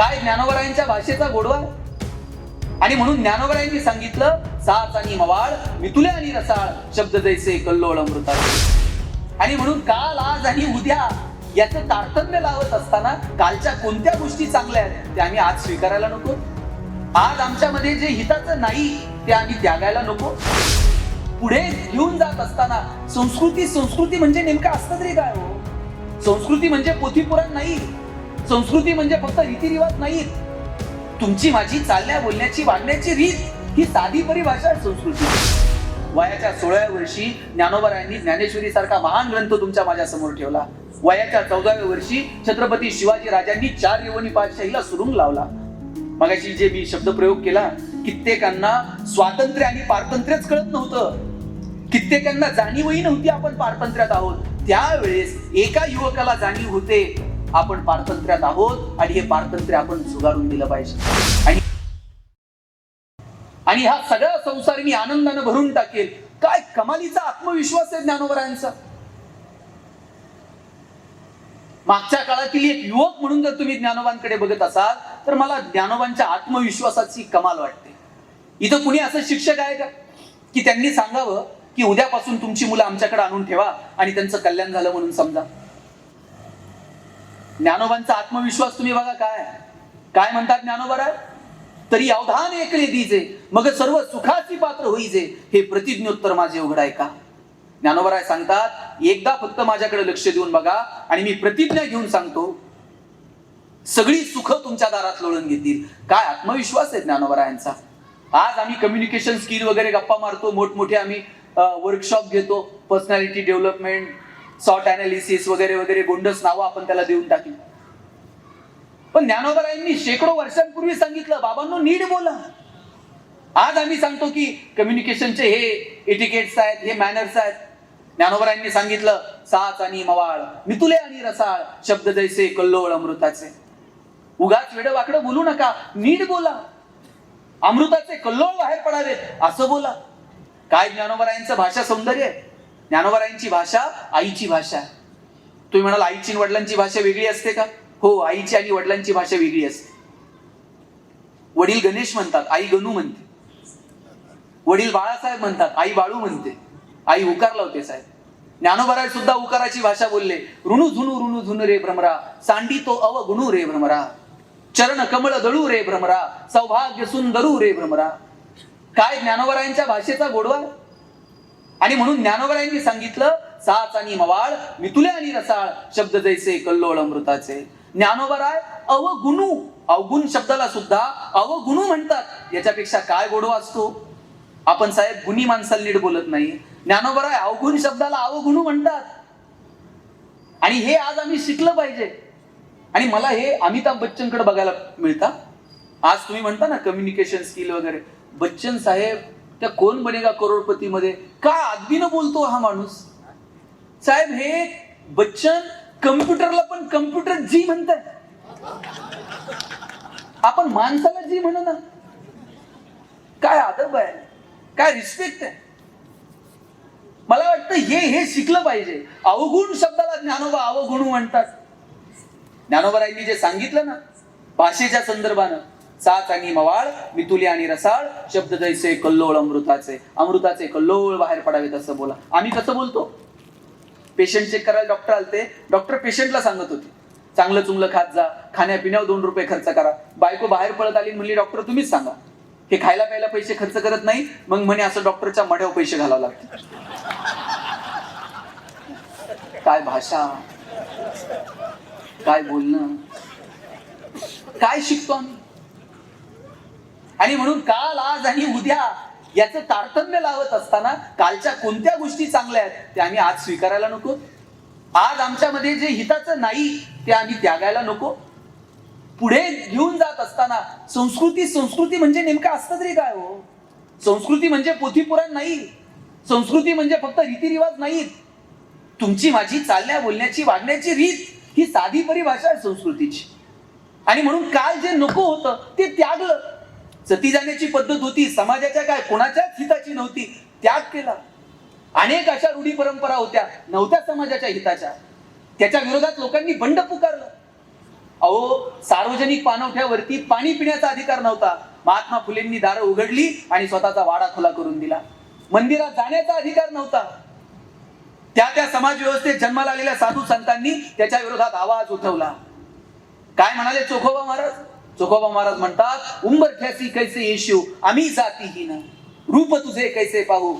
काय ज्ञानोबरायांच्या भाषेचा गोडवा? आणि म्हणून ज्ञानोबरायांनी सांगितलं साच आणि मवाळ मितुले आणि रसाळ शब्द जैसे कल्लोळ अमृता. आणि म्हणून काल आज आणि उद्या याचं तारतम्य लावत असताना कालच्या कोणत्या गोष्टी चांगल्या आहेत त्या आम्ही आज स्वीकारायला नको? आज आमच्यामध्ये जे हिताचं नाही ते आम्ही त्यागायला नको? पुढे घेऊन जात असताना संस्कृती संस्कृती म्हणजे नेमकं असतं तरी काय हो? संस्कृती म्हणजे पोथीपुराण नाही. संस्कृती म्हणजे फक्त रीतिरिवाज नाहीत. तुमची माझी चालण्या बोलण्याची वागण्याची रीत ही साधी परिभाषा आहे संस्कृती. वयाच्या सोळाव्या वर्षी ज्ञानोबरायांनी ज्ञानेश्वरी सारखा महान ग्रंथ तुमच्या माझ्यासमोर ठेवला. वयाच्या चौदाव्या वर्षी छत्रपती शिवाजी राजांनी चार यवनी पातशाहीला सुरुंग लावला. मगाशी जे मी शब्दप्रयोग केला कित्येकांना स्वातंत्र्य आणि पारतंत्र्यच कळत नव्हतं. कित्येकांना जाणीवही नव्हती आपण पारतंत्र्यात आहोत. त्यावेळेस एका युवकाला जाणीव होते आपण पारतंत्र्यात आहोत आणि हे पारतंत्र्य आपण झुगारून दिलं पाहिजे. आणि आणि हा सगळा संसार मी आनंदानं भरून टाकेल. काय कमालीचा आत्मविश्वास आहे ज्ञानोबरायांचा? मागच्या काळातील एक युवक म्हणून जर तुम्ही ज्ञानोबांकडे बघत असाल तर मला ज्ञानोबांच्या आत्मविश्वासाची कमाल वाटते. इथं कुणी असं शिक्षक आहे का? की त्यांनी सांगावं की उद्यापासून तुमची मुलं आमच्याकडे आणून ठेवा आणि त्यांचं कल्याण झालं म्हणून समजा. ज्ञानोबांचा आत्मविश्वास तुम्ही बघा काय. काय म्हणतात ज्ञानोबराय तरी अवधान एकले दिजे मग सर्व सुखाची पात्र होईजे हे प्रतिज्ञोत्तर माझे उघड आहे का ज्ञानोबराय सांगतात एकदा फक्त माझ्याकडे लक्ष देऊन बघा आणि मी प्रतिज्ञा घेऊन सांगतो. सगळी सुख तुमच्या दारात लोळून घेतील. काय आत्मविश्वास आहे ज्ञानोबरायांचा आज आम्ही कम्युनिकेशन स्किल वगैरे गप्पा मारतो मोठमोठे आम्ही वर्कशॉप घेतो पर्सनॅलिटी डेव्हलपमेंट सॉर्ट अनालिसिस वगैरे वगैरे गोंडस नावं आपण त्याला देऊन टाकली. पण ज्ञानोबरायांनी शेकडो वर्षांपूर्वी सांगितलं बाबांनो नीट बोला. आज आम्ही सांगतो की कम्युनिकेशनचे हे एटिकेट्स आहेत हे मॅनर्स आहेत. ज्ञानोबरायांनी सांगितलं साच आणि मवाळ मितुले आणि रसाळ शब्द जैसे कल्लोळ अमृताचे. उगाच वेड वाकडं बोलू नका नीट बोला. अमृताचे कल्लोळ बाहेर पडावेत असं बोला. काय ज्ञानोबरायांचं भाषा सौंदर्य आहे? ज्ञानोबरायांची भाषा आईची भाषा आहे. तुम्ही म्हणाल आईची आणि वडिलांची भाषा वेगळी असते का? हो आईची आणि वडिलांची भाषा वेगळी असते. वडील गणेश म्हणतात आई गणू म्हणते. वडील बाळासाहेब म्हणतात आई बाळू म्हणते. आई उकार लावते साहेब. ज्ञानोबराय सुद्धा उकाराची भाषा बोलले. ऋणू झुनू ऋणू झुनू रे भ्रमरा. सांडी तो अवगुणू रे भ्रमरा. चरण कमळ दळू रे भ्रमरा. सौभाग्य सुंदरू रे भ्रमरा. काय ज्ञानोबरायांच्या भाषेचा गोडवा? आणि म्हणून ज्ञानोबरायांनी सांगितलं साच आणि मवाळ मितुले आणि रसाळ शब्द जैसे कल्लोळ अमृताचे. ज्ञानोबराय अवगुणू. अवगुण शब्दाला सुद्धा अवगुणू म्हणतात. याच्यापेक्षा काय गोडवा असतो आपण साहेब गुणी माणसाला नीट बोलत नाही. ज्ञानोबराय अवगुण शब्दाला अवगुणू म्हणतात. आणि हे आज आम्ही शिकलं पाहिजे. आणि मला हे अमिताभ बच्चनकडे बघायला मिळतं. आज तुम्ही म्हणता ना कम्युनिकेशन स्किल वगैरे. बच्चन साहेब त्या कोण बनेगा करोडपती मध्ये काय आदबीनं बोलतो हा माणूस? साहेब हे बच्चन कम्प्युटरला पण कम्प्युटर जी म्हणताय. आपण माणसाला जी म्हण ना काय आदब आहे काय रिस्पेक्ट आहे. मला वाटतं हे हे शिकलं पाहिजे. अवगुण शब्दाला ज्ञानोबा अवगुणू म्हणतात. ज्ञानोबरायांनी जे सांगितलं ना भाषेच्या संदर्भानं साच आणि मवाळ मितुली आणि रसाळ शब्द जैसे कल्लोळ अमृताचे. अमृताचे कल्लोळ बाहेर पडावेत असं बोला. आम्ही कसं बोलतो? पेशंट चेक करायला डॉक्टर आलते. डॉक्टर पेशंटला सांगत होते. चांगलं चुंगलं खात जा. खाण्यापिण्यावर दोन रुपये खर्च करा. बायको बाहेर पळत आली म्हणली डॉक्टर तुम्हीच सांगा. हे खायला प्यायला पैसे खर्च करत नाही. मग म्हणे असं डॉक्टरच्या मढ्यावर पैसे घालावं लागते काय भाषा? काय बोलणं? काय शिकतो आम्ही? आणि म्हणून काल आज आणि उद्या याचं तारतम्य लावत असताना कालच्या कोणत्या गोष्टी चांगल्या आहेत त्या आम्ही आज स्वीकारायला नको. आज आमच्यामध्ये जे हिताचं नाही ते आम्ही त्यागायला नको. पुढे घेऊन जात असताना संस्कृती संस्कृती म्हणजे नेमकं असतं तरी काय हो? संस्कृती म्हणजे पोथीपुराण नाही. संस्कृती म्हणजे फक्त रीतिरिवाज नाहीत. तुमची माझी चालण्या बोलण्याची वागण्याची रीत ही साधी परिभाषा आहे संस्कृतीची. आणि म्हणून काल जे नको होतं ते त्यागलं. सती जाण्याची पद्धत होती समाजाच्या काय कोणाच्याच हिताची नव्हती त्याग केला. अनेक अशा रूढी परंपरा होत्या नव्हत्या समाजाच्या हिताच्या. त्याच्या विरोधात लोकांनी बंड पुकारलं. अहो सार्वजनिक पाणवठ्यावरती पाणी पिण्याचा अधिकार नव्हता. महात्मा फुलेंनी दारं उघडली आणि स्वतःचा वाडा खुला करून दिला. मंदिरात जाण्याचा अधिकार नव्हता. त्या त्या समाज व्यवस्थेत जन्माला आलेल्या साधू संतांनी त्याच्या विरोधात आवाज उठवला. काय म्हणाले चोखोबा महाराज? चोखोबा महाराज म्हणतात उंबरठ्यासी कैसे येशू? आम्ही जातीहीन रूप तुझे कैसे पाहू?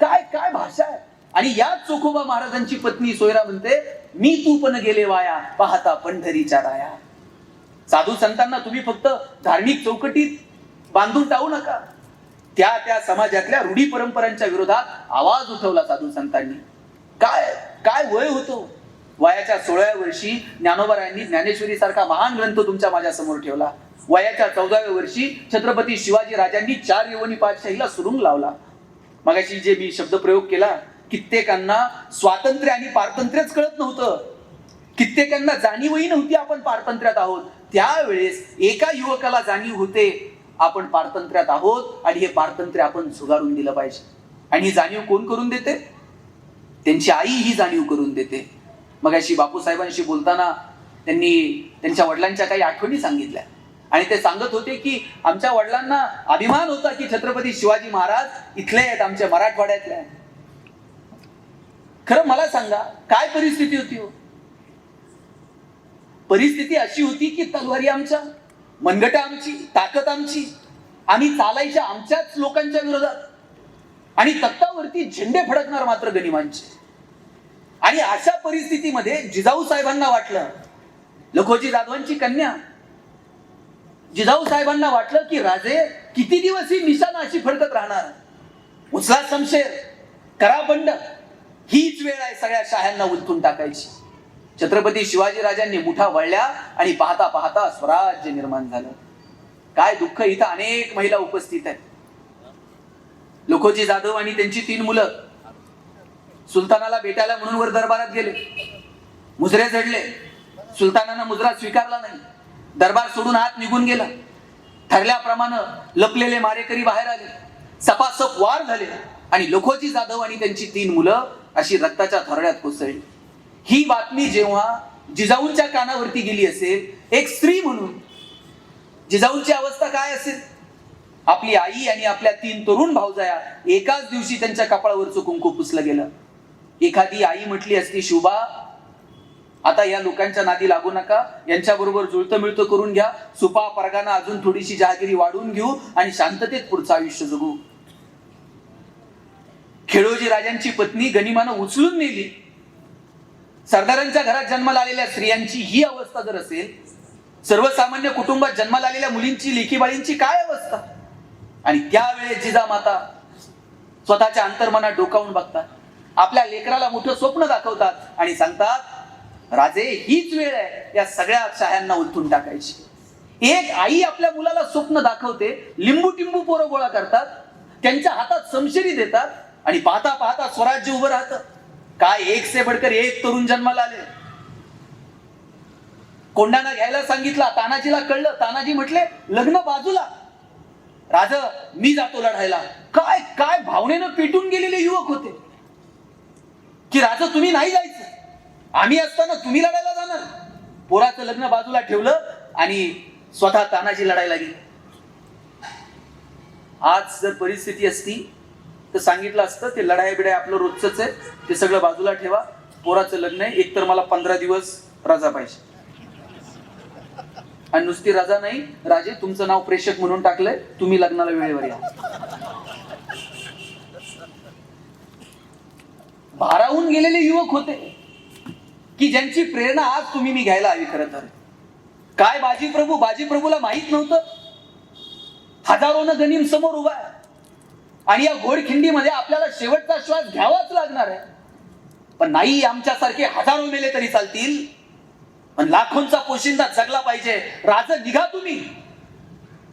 काय काय भाषा आहे? आणि याच चोखोबा महाराजांची पत्नी सोयरा म्हणते मी तू पण गेले वाया पाहता पंढरीच्या राया. साधू संतांना तुम्ही फक्त धार्मिक चौकटीत बांधून टाळू नका. त्या त्या समाजातल्या रूढी परंपरांच्या विरोधात आवाज उठवला साधू संतांनी. काय काय वय होतो? वयाच्या सोळाव्या वर्षी ज्ञानोबरायांनी ज्ञानेश्वरी सारखा महान ग्रंथ तुमच्या माझ्यासमोर ठेवला. वयाच्या चौदाव्या वर्षी छत्रपती शिवाजी राजांनी चार यवनी पाठशाहीला सुरुंग लावला. मगाशी जे मी शब्दप्रयोग केला कित्येकांना स्वातंत्र्य आणि पारतंत्र्यच कळत नव्हतं. कित्येकांना जाणीवही नव्हती आपण पारतंत्र्यात आहोत. त्यावेळेस एका युवकाला जाणीव होते आपण पारतंत्र्यात आहोत आणि हे पारतंत्र्य आपण झुगारून दिलं पाहिजे. आणि ही जाणीव कोण करून देते? त्यांची आई ही जाणीव करून देते. मग अशी बापूसाहेबांशी बोलताना त्यांनी त्यांच्या वडिलांच्या काही आठवणी सांगितल्या. आणि ते सांगत होते की आमच्या वडिलांना अभिमान होता की छत्रपती शिवाजी महाराज इथले आहेत आमच्या मराठवाड्यातले आहेत. खरं मला सांगा काय परिस्थिती होती हो? परिस्थिती अशी होती की तलवारी आमच्या मनगट आमची ताकद आमची आम्ही चालायच्या आमच्याच लोकांच्या विरोधात. आणि तत्तावरती झेंडे फडकणार मात्र गनिमांचे. आणि अशा परिस्थितीमध्ये जिजाऊ साहेबांना वाटलं लखोजी जाधवांची कन्या जिजाऊ साहेबांना वाटलं की राजे किती दिवस ही निशाणा अशी फडकत राहणार? उचला समशेर करा बंड. हीच वेळ आहे सगळ्या शाह्यांना उलथून टाकायची. छत्रपती शिवाजी राजांनी मुठा वळल्या आणि पाहता पाहता स्वराज्य निर्माण झालं. काय दुःख इथं अनेक महिला उपस्थित आहेत. लोकोजी जाधव आणि त्यांची तीन मुलं सुलतानाला भेटायला म्हणून वर दरबारात गेले. मुजरे झडले. सुलतानानं मुजरा स्वीकारला नाही. दरबार सोडून आत निघून गेला. ठरल्याप्रमाणे लपलेले मारेकरी बाहेर आले. सपासप वार झाले आणि लखोजी जाधव आणि त्यांची तीन मुलं अशी रक्ताच्या थरड्यात कोसळली. ही बातमी जेव्हा जिजाऊंच्या कानावरती गेली असेल एक स्त्री म्हणून जिजाऊंची अवस्था काय असेल? आपली आई आणि आपल्या तीन तरुण भाऊजाया एकाच दिवशी त्यांच्या कपाळावरचं कुंकू पुसलं गेलं. एखादी आई म्हटली असती शुभा आता या लोकांच्या नादी लागू नका. यांच्याबरोबर जुळतं मिळतं करून घ्या. सुपा परगाना अजून थोडीशी जहागिरी वाढवून घेऊ आणि शांततेत पुढचं आयुष्य जगू. खेळोजी राजांची पत्नी गनिमानं उचलून नेली. सरदारांच्या घरात जन्माला आलेल्या स्त्रियांची ही अवस्था जर असेल सर्वसामान्य कुटुंबात जन्माला आलेल्या मुलींची लेखीबाळींची काय अवस्था? आणि त्यावेळेस जिजामाता स्वतःच्या अंतर्मनात डोकावून बघतात. आपल्या लेकराला मोठं स्वप्न दाखवतात आणि सांगतात राजे हीच वेळ आहे या सगळ्या शाह्यांना उलथून टाकायची. एक आई आपल्या मुलाला स्वप्न दाखवते लिंबू टिंबू पोरं गोळा करतात त्यांच्या हातात समशेरी देतात आणि पाहता पाहता स्वराज्य उभं राहतं. काय एक से बडकर एक तरुण जन्माला आले. कोंडाना घ्यायला सांगितला तानाजीला कळलं तानाजी म्हटले लग्न बाजूला. राज मी जातो लढायला. काय काय भावनेनं पेटून गेलेले युवक होते. की राजा तुम्ही नाही जायचं. आम्ही असताना तुम्ही लढायला जाणार. पोराचं लग्न बाजूला ठेवलं आणि स्वतः तानाजी लढायला गेली. आज जर परिस्थिती असती तर सांगितलं असतं ते लढाई बिडाई आपलं रोजच आहे. ते सगळं बाजूला ठेवा. पोराचं लग्न आहे. एकतर मला पंधरा दिवस राजा पाहिजे. आणि नुसती राजा नाही राजे तुमचं नाव प्रेषक म्हणून टाकलंय. तुम्ही लग्नाला वेळेवर या. भारावून गेलेले युवक होते. की ज्यांची प्रेरणा आज तुम्ही मी घ्यायला हवी खरं तर. काय बाजी प्रभू? बाजी प्रभूला माहीत नव्हतं. हजारोनं गनिम समोर उभा आहे. आणि या घोडखिंडीमध्ये आपल्याला शेवटचा श्वास घ्यावाच लागणार आहे. पण नाही आमच्यासारखे हजारो मेले तरी चालतील. पण लाखोंचा पोशिंदा जगला पाहिजे. राज निघा तुम्ही.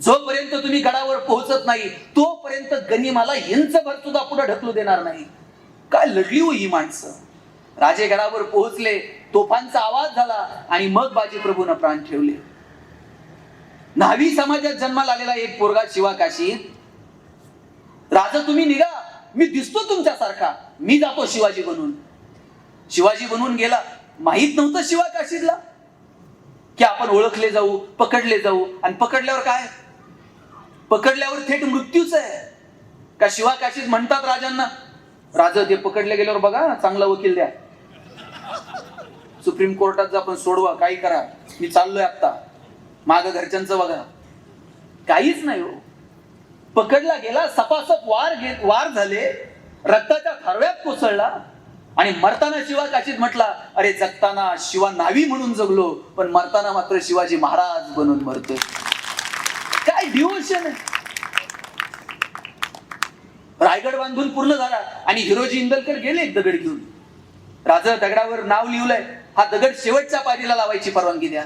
जोपर्यंत तुम्ही गडावर पोहोचत नाही तोपर्यंत गनिमाला हिंच भर सुद्धा पुढे ढकलू देणार नाही. काय लढली हो ही माणसं. राजे घरावर पोहोचले तोफांचा आवाज झाला आणि मग बाजी प्रभूनं प्राण ठेवले. न्हावी समाजात जन्माला आलेला एक पोरगा शिवा काशी राजा तुम्ही निघा. मी दिसतो तुमच्यासारखा. मी जातो शिवाजी बनून. शिवाजी बनून गेला. माहीत नव्हतं शिवा काशीदला की आपण ओळखले जाऊ पकडले जाऊ. आणि पकडल्यावर काय? पकडल्यावर थेट मृत्यूच आहे. का शिवा काशीत म्हणतात राजांना राजा ते पकडले गेल्यावर बघा चांगला वकील द्या. सुप्रीम कोर्टात जा पण सोडवा काही करा. मी चाललोय आत्ता. माग घरच्यांचं बघा. काहीच नाही हो. पकडला गेला सपासप वार घेत वार झाले रक्ताच्या थारव्यात कोसळला आणि मरताना शिवा काशीत म्हटला अरे जगताना शिवा नावी म्हणून जगलो पण मरताना मात्र शिवाजी महाराज बनून मरतोय. काय डिवोशन आहे? रायगड बांधून पूर्ण झाला. आणि हिरोजी इंदलकर गेले एक दगड घेऊन. राजा दगडावर नाव लिहिलंय. हा दगड शेवटच्या पारीला लावायची परवानगी द्या.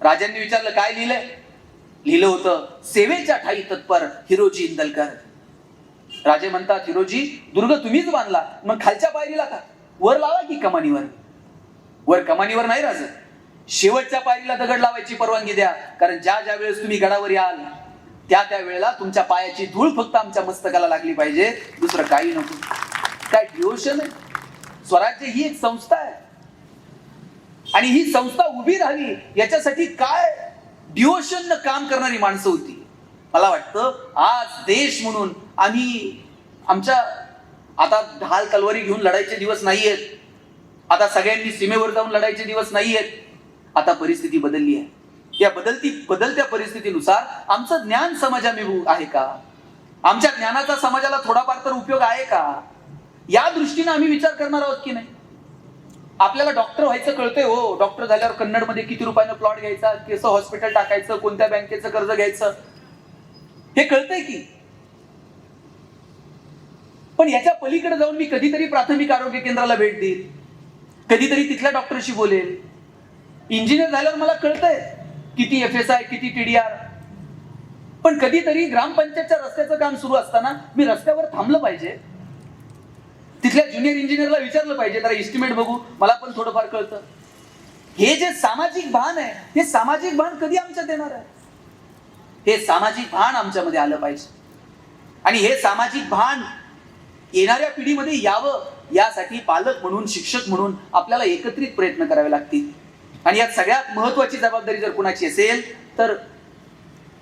राजांनी विचारलं काय लिहिलंय? लिहिलं होतं सेवेच्या ठाई तत्पर हिरोजी इंदलकर. राजे म्हणतात हिरोजी दुर्ग तुम्हीच बांधला. मग खालच्या पायरीला का? वर लावा की कमानीवर? वर कमानीवर नाही राज. शेवटच्या पायरीला दगड लावायची परवानगी द्या. कारण ज्या ज्या वेळेस तुम्ही गडावर याल त्या त्या वेळेला तुमच्या पायाची धूळ फक्त आमच्या मस्तकाला लागली पाहिजे. दुसरं काही नको. काय डिओशन आहे? स्वराज्य ही एक संस्था आहे. आणि ही संस्था उभी राहावी याच्यासाठी काय डिओशन काम करणारी माणसं होती. मला वाटतं आज देश म्हणून आम्ही आमच्या आता ढाल तलवारी घेऊन लढायचे दिवस नाही आहेत आता सगळ्यांनी सीमेवर जाऊन लढायचे दिवस नाही आहेत आता परिस्थिती बदलली आहे. या बदलती बदलत्या परिस्थितीनुसार आमचं ज्ञान समाजाभिमुख आहे का? आमच्या ज्ञानाचा समाजाला थोडाफार तर उपयोग आहे का? या दृष्टीने आम्ही विचार करणार आहोत की नाही? आपल्याला डॉक्टर व्हायचं कळतंय हो. डॉक्टर झाल्यावर कन्नडमध्ये किती रुपयानं प्लॉट घ्यायचा कसं हॉस्पिटल टाकायचं कोणत्या बँकेचं कर्ज घ्यायचं? हे कळतंय की? पण याच्या पलीकडे जाऊन मी कधीतरी प्राथमिक आरोग्य केंद्राला भेट देईल कधीतरी तिथल्या डॉक्टरशी बोलेल इंजिनियर झाल्यावर मला कळतंय. किती एफ एस आय किती टीडीआर पण कधीतरी ग्रामपंचायतच्या रस्त्याचं काम सुरू असताना मी रस्त्यावर थांबलं पाहिजे. तिथल्या ज्युनियर इंजिनियरला विचारलं पाहिजे जरा इस्टिमेट बघू मला पण थोडंफार कळतं. हे जे सामाजिक भान आहे हे सामाजिक भान कधी आमच्यात येणार आहे? हे सामाजिक भान आमच्यामध्ये आलं पाहिजे. आणि हे सामाजिक भान येणाऱ्या पिढीमध्ये यावं यासाठी पालक म्हणून शिक्षक म्हणून आपल्याला एकत्रित प्रयत्न करावे लागतील. आणि यात सगळ्यात महत्वाची जबाबदारी जर कुणाची असेल तर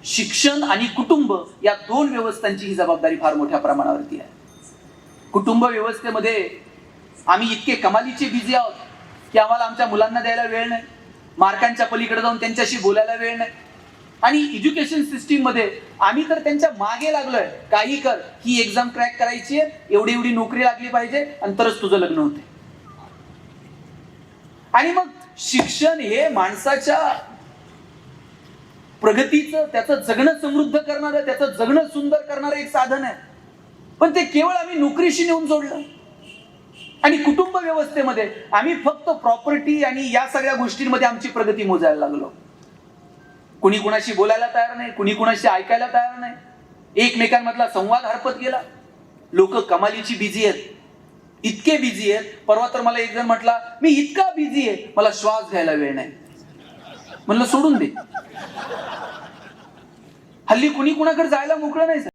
शिक्षण आणि कुटुंब या दोन व्यवस्थांची ही जबाबदारी फार मोठ्या प्रमाणावरती आहे. कुटुंब व्यवस्थेमध्ये आम्ही इतके कमालीचे बिझी आहोत की आम्हाला आमच्या मुलांना द्यायला वेळ नाही मार्कांच्या पलीकडे जाऊन त्यांच्याशी बोलायला वेळ नाही. आणि एज्युकेशन सिस्टीममध्ये आम्ही तर त्यांच्या मागे लागलोय काही कर ही एक्झाम क्रॅक करायची आहे एवढी एवढी नोकरी लागली पाहिजे आणि तरच तुझं लग्न होते आणि मग शिक्षण हे माणसाच्या प्रगतीचं त्याचं जगणं समृद्ध करणारं त्याचं जगणं सुंदर करणारं एक साधन आहे. पण ते केवळ आम्ही नोकरीशी नेऊन जोडलं. आणि कुटुंब व्यवस्थेमध्ये आम्ही फक्त प्रॉपर्टी आणि या सगळ्या गोष्टींमध्ये आमची प्रगती मोजायला लागलो. कुणी कुणाशी बोलायला तयार नाही कुणी कुणाशी ऐकायला तयार नाही. एकमेकांमधला संवाद हरपत गेला. लोक कमालीची बिझी आहेत. इतके बिझी आहेत. परवा तर मला एक जण म्हटला मी इतका बिझी आहे मला श्वास घ्यायला वेळ नाही. म्हणलं सोडून दे. हल्ली कुणी कुणाकडे जायला मोकळं नाही